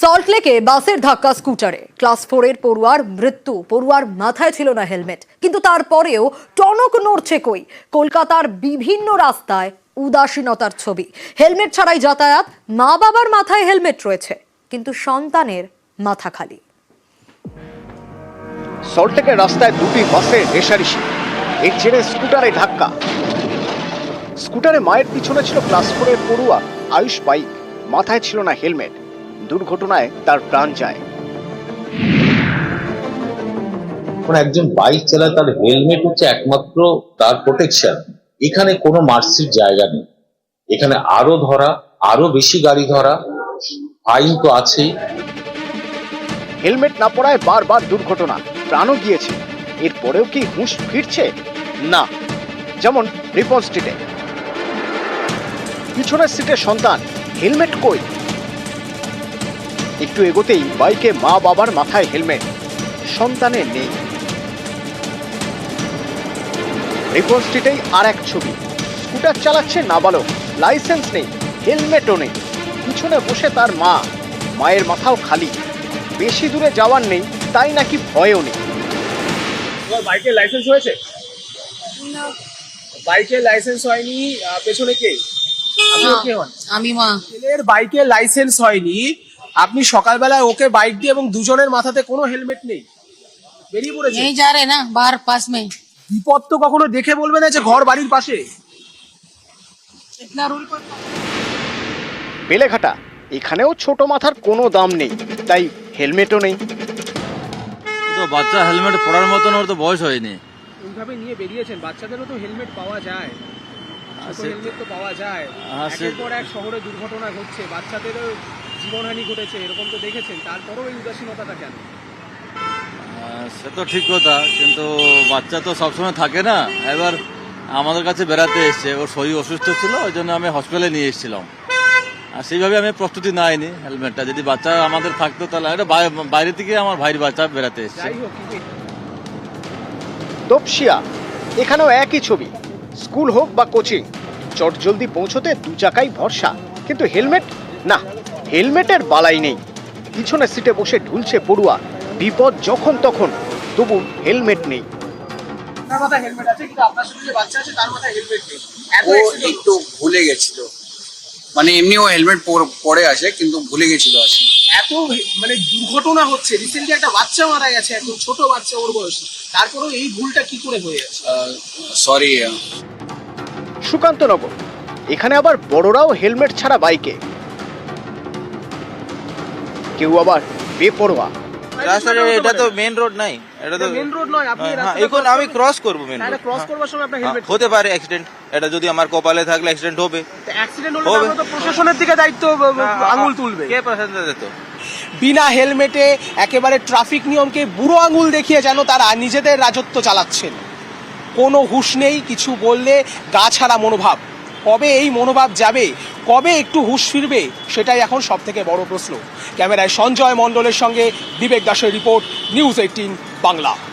সল্টলেকে বাসের ধাক্কা স্কুটারে। ক্লাস ফোরের পড়ুয়ার মৃত্যু। পড়ুয়ার মাথায় ছিল না হেলমেট। কিন্তু তারপরেও টনক নড়ছে কই? কলকাতার বিভিন্ন রাস্তায় উদাসীনতার ছবি। হেলমেট ছাড়াই যাতায়াত, মা বাবার মাথায় হেলমেট রয়েছে, কিন্তু সন্তানের মাথা খালি। সল্টলেকের রাস্তায় দুটি বাসের রেশারেশি। এর জেরে স্কুটারে ধাক্কা। স্কুটারে মায়ের পিছনে ছিল ক্লাস ফোরের পড়ুয়া আয়ুষ বাইক। মাথায় ছিল না হেলমেট। দুর্ঘটনায় তার প্রাণ যায়। একজন বাইক চালায় তার হেলমেট হচ্ছে একমাত্র তার প্রোটেকশন এখানে কোনো মার্সির জায়গা নেই। এখানে আরও ধরা আরও বেশি গাড়ি ধরা আইন তো আছেই। হেলমেট না পরায় বারবার দুর্ঘটনা প্রাণও গিয়েছে। এরপরেও কি হুঁশ ফিরছে? না। যেমন রিপন স্ট্রিটে। পিছনের সিটের সন্তান হেলমেট কই? একটু এগোতেই বাইকে মা বাবার মাথায় হেলমেট। সন্তানের নেই। রিপন স্ট্রিটেই আর এক ছবি। স্কুটার চালাচ্ছে নাবালক লাইসেন্স নেই হেলমেটও নেই। পিছনে বসে তার মা মায়ের মাথাও খালি। বেশি দূরে যাওয়ার নেই তাই নাকি ভয়ও নেই। তোমার বাইকের লাইসেন্স হয়েছে? বাইকের লাইসেন্স হয়নি পেছনে কে? আপনি কে হন? আমি মা। ছেলের বাইকের লাইসেন্স হয়নি আপনি সকালবেলায় ওকে বাইক দিয়ে এবং দুজনের মাথাতে কোনো হেলমেট নেই বেরিয়ে পড়েছে यहीं जा रहे हैं ना बाहर पास में বিপদ তো কখনো দেখে বলবে না যে ঘর বাড়ির পাশে इतना रूल पर বেলেঘাটা এখানেও ছোট মাথার কোনো দাম নেই তাই হেলমেটও নেই তো বাচ্চা হেলমেট পরার মতন ওর তো বয়স হয়নি ওইভাবে নিয়ে বেরিয়েছেন বাচ্চাদেরও তো হেলমেট পাওয়া যায় ছোট সে- হেলমেট তো পাওয়া যায় হ্যাঁ, সে- একের পর এক শহরে দুর্ঘটনা ঘটছে বাচ্চাদেরও জীবনহানি ঘটেছে এরকম তো দেখেছেন। তারপরেও এই উদাসীনতাটা কেন? সে তো ঠিক কথা কিন্তু বাচ্চা তো সবসময় থাকে না। এবার আমাদের কাছে বেড়াতে এসছে ওর শরীর অসুস্থ ছিল ওই জন্য আমি হসপিটালে নিয়ে এসেছিলাম। আর সেইভাবে আমি প্রস্তুতি নাইনি হেলমেটটা যদি বাচ্চা আমাদের থাকতো তাহলে এটা বাই- বাইরে থেকে আমার ভাইয়ের বাচ্চা বেড়াতে এসছে। তপসিয়া এখানেও একই ছবি। স্কুল হোক বা কোচিং চট জলদি পৌঁছতে দু চাকাই ভরসা। কিন্তু হেলমেট না হেলমেটের বালাই নেই। পিছনের সিটে বসে ঢুলছে পড়ুয়া। বিপদ যখন তখন তবু হেলমেট নেই। তার মাথায় হেলমেট আছে কিন্তু আপনার বাচ্চা আছে তার মাথায় হেলমেট নেই। এত ও একটু ভুলে গেছিল। মানে এমনি ও হেলমেট পরে আসে কিন্তু ভুলে গেছিল আসলে। এত মানে দুর্ঘটনা হচ্ছে। রিসেন্টলি একটা বাচ্চা মারা গেছে একদম ছোট বাচ্চা ওর বয়সী। তারপরেও এই ভুলটা কি করে হয়ে যাচ্ছে সরি সুকান্তনগর। এখানে আবার বড়রাও হেলমেট ছাড়া বাইকে। কেউ আবার বেপরোয়া। রাস্তাটা এটা তো মেন রোড নাই। এটা তো মেন রোড নয় আপনি হ্যাঁ, এখন আমি ক্রস করব মেন তাহলে ক্রস করবার সময় আপনার হেলমেট হতে পারে অ্যাক্সিডেন্ট এটা যদি আমার কপালে থাকলে অ্যাক্সিডেন্ট হবে। অ্যাক্সিডেন্ট হলে তো প্রশাসনের দিকে দায়িত্ব আঙুল তুলবে। কে পার্সেন্ট দিত বিনা হেলমেটে একেবারে ট্রাফিক নিয়মকে বুড়ো আঙুল দেখিয়ে যেন তারা নিজেদের রাজত্ব চালাচ্ছেন। কোনো হুঁশ নেই কিছু বললে গা ছাড়া মনোভাব। কবে এই মনোভাব যাবে কবে একটু হুশ ফিরবে সেটাই এখন সব থেকে বড় প্রশ্ন। ক্যামেরায় সঞ্জয় মণ্ডলের সঙ্গে বিবেক দাসের রিপোর্ট, নিউজ এইটিন, বাংলা।